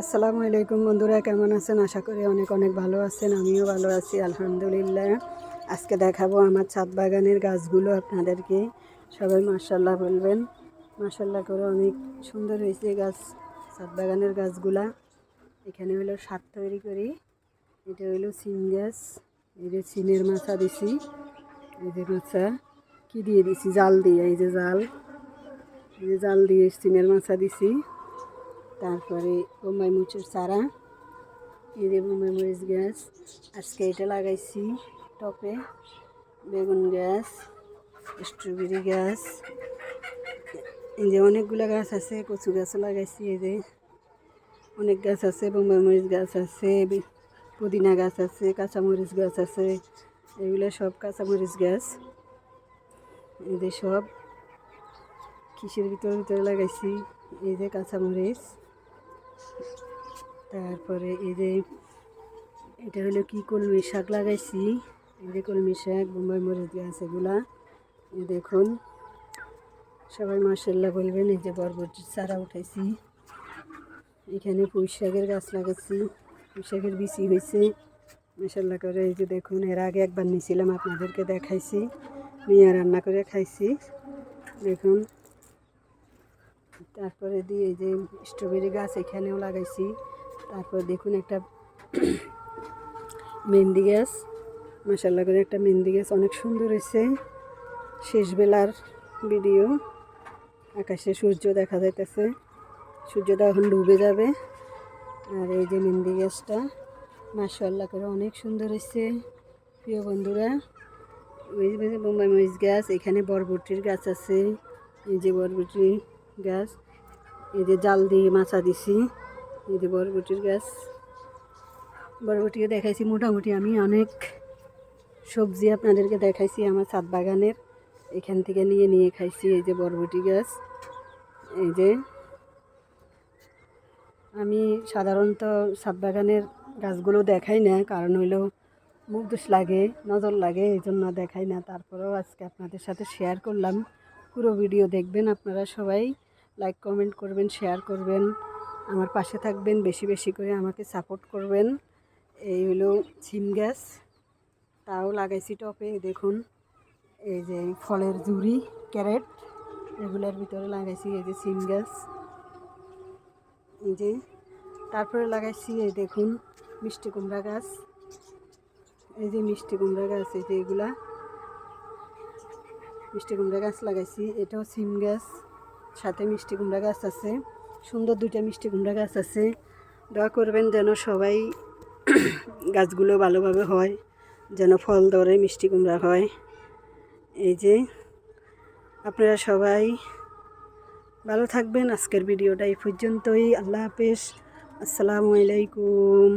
আসসালামু আলাইকুম বন্ধুরা, কেমন আছেন? আশা করি অনেক অনেক ভালো আছেন, আমিও ভালো আছি, আলহামদুলিল্লাহ। আজকে দেখাবো আমার ছাদ বাগানের গাছগুলো আপনাদেরকে। সবাই মার্শাল্লাহ বলবেন। মার্শাল্লাহ করে অনেক সুন্দর হয়েছে গাছ, ছাদ বাগানের গাছগুলা। এখানে হলো সার তৈরি করি। এটা হলো সিম গাছ। এই যে সিমের মাছা দিছি। এই যে মাছা কি দিয়ে দিছি? জাল দিয়ে, এই যে জাল। এই যে জাল দিয়ে সিমের মাছা দিছি। তারপরে বোম্বাই মরিচের চারা। এই যে বোম্বাই মরিচ গাছ। আজকে এটা লাগাইছি টপে। বেগুন গাছ, স্ট্রবেরি গাছ। এই যে অনেকগুলো গাছ আছে, কচু গাছও লাগাইছি এই যে। অনেক গাছ আছে, বোম্বাই মরিচ গাছ আছে পুদিনা গাছ আছে, কাঁচামরিচ গাছ আছে। এগুলো সব কাঁচামরিচ গাছ। যে সব। কিসের ভিতরে ভিতরে লাগাইছি? এই যে কাঁচামরিচ। তারপরে এই যে এটা হলো কি কলমি শাক লাগাইছি। এই যে কলমি শাক, বোম্বাই মরিচ গাছ, এগুলা। দেখুন, সবাই মার্শাল্লাহ বলবেন, এই যে বরবটির চারা উঠাইছি। এখানে পুঁই শাকের গাছ লাগাচ্ছি পুঁই শাকের বিচি হয়েছে মার্শাল্লাহ করে এই যে দেখুন, এর আগে একবার নিয়েছিলাম আপনাদেরকে দেখাইছি। নিয়ে রান্না করে খাইছি। দেখুন, তারপরে দিয়ে এই যে স্ট্রবেরি গাছ এখানেও লাগাইছি। তারপর দেখুন একটা মেহেন্দি গাছ। মাসাল্লাহ করে একটা মেহেন্দি গাছ। অনেক সুন্দর হয়েছে। শেষবেলার ভিডিও। আকাশে সূর্য দেখা যাইতেছে। সূর্যটা এখন ডুবে যাবে। আর এই যে মেহেন্দি গাছটা মাসাল্লাহ করে অনেক সুন্দর হয়েছে। প্রিয় বন্ধুরা বোম্বাই মরিচ গাছ, এখানে বরবটির গাছ আছে। এই যে বরবটির গাছ, এই যে জাল দিয়ে মাছা দিছি। এই যে বরবটির গাছ। বরবটিকে দেখাইছি। মোটামুটি আমি অনেক সবজি আপনাদেরকে দেখাইছি আমার ছাদ বাগানের। এখান থেকে নিয়ে নিয়ে খাইছি এই যে বরবটি গাছ। এই যে আমি সাধারণত ছাদ বাগানের গাছগুলো দেখাই না, কারণ হইল মুখ দোষ লাগে, নজর লাগে, এই জন্য দেখাই না। তারপরেও আজকে আপনাদের সাথে শেয়ার করলাম। পুরো ভিডিও দেখবেন আপনারা সবাই। লাইক কমেন্ট করবেন শেয়ার করবেন। আমার পাশে থাকবেন, বেশি বেশি করে আমাকে সাপোর্ট করবেন। এই হলো সিম গাছ তাও লাগাইছি টপে দেখুন। এই যে ফলের ঝুড়ি, ক্যারেট, এগুলোর ভিতরে লাগাইছি এই যে সিম গাছ এই যে তারপরে লাগাইছি এই দেখুন মিষ্টি কুমড়া গাছ। এই যে মিষ্টি কুমড়া গাছ, এই যে এগুলা। মিষ্টি কুমড়া গাছ লাগাইছি, এটাও সিম গাছ সাথে মিষ্টি কুমড়া গাছ আছে। সুন্দর দুইটা মিষ্টি কুমড়া গাছ আছে। দোয়া করবেন যেন সবাই গাছগুলো ভালোভাবে হয়, যেন ফল ধরে, মিষ্টি কুমড়া হয়। এই যে আপনারা সবাই ভালো থাকবেন। আজকের ভিডিওটা এই পর্যন্তই। আল্লাহ হাফেজ। আসসালামু আলাইকুম।